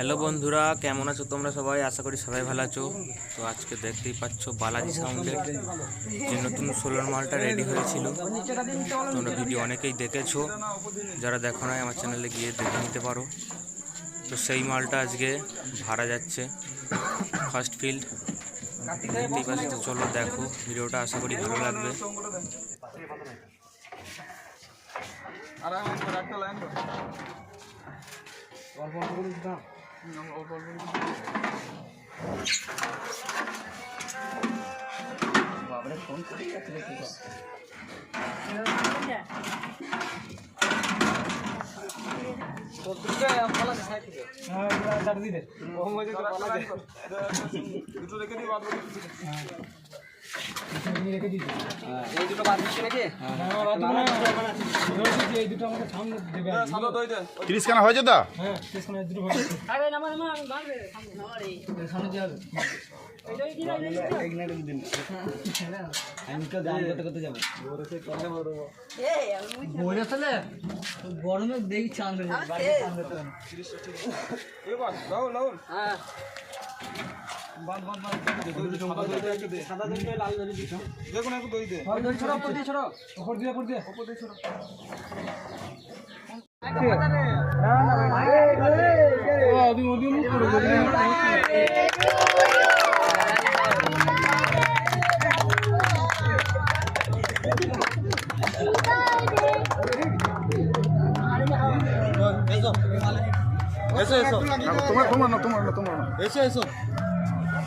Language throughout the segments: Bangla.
হ্যালো বন্ধুরা কেমন আছো তোমরা সবাই? আশা করি সবাই ভালো আছো। তো আজকে দেখতেই পাচ্ছ বালাজি সাউন্ডের যে নতুন সোলার মালটা রেডি হয়েছিল। তোমরা ভিডিও অনেকেই দেখেছ। যারা দেখো নাই আমার চ্যানেলে গিয়ে দেখে নিতে পারো। তো সেই মালটা আজকে ভাড়া যাচ্ছে। ফার্স্ট ফিল্ড দেখতেই পাচ্ছ তো চলো দেখো। ভিডিওটা আশা করি ভালো লাগবে। আর একটা লাইন অল্প অল্প করে হুম, অল্প অল্প বাবারে ফোন করে মোহাম্মদ রেখে দিই বাদ এই দুটো বাদ দিচ্ছি নাকি? হ্যাঁ তিরিশ খানা হয়েছে তো? হ্যাঁ আমি করতে করতে যাব। বলে তাহলে গরমে দেখি চান হ্যাঁ। এসো এসো। তোমার তোমার না তোমার না তোমার না এসো এসো।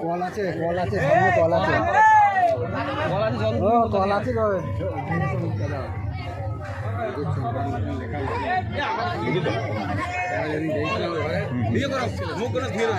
কল আছে কল আছে কল আছে। কল মুখ করে ধীরে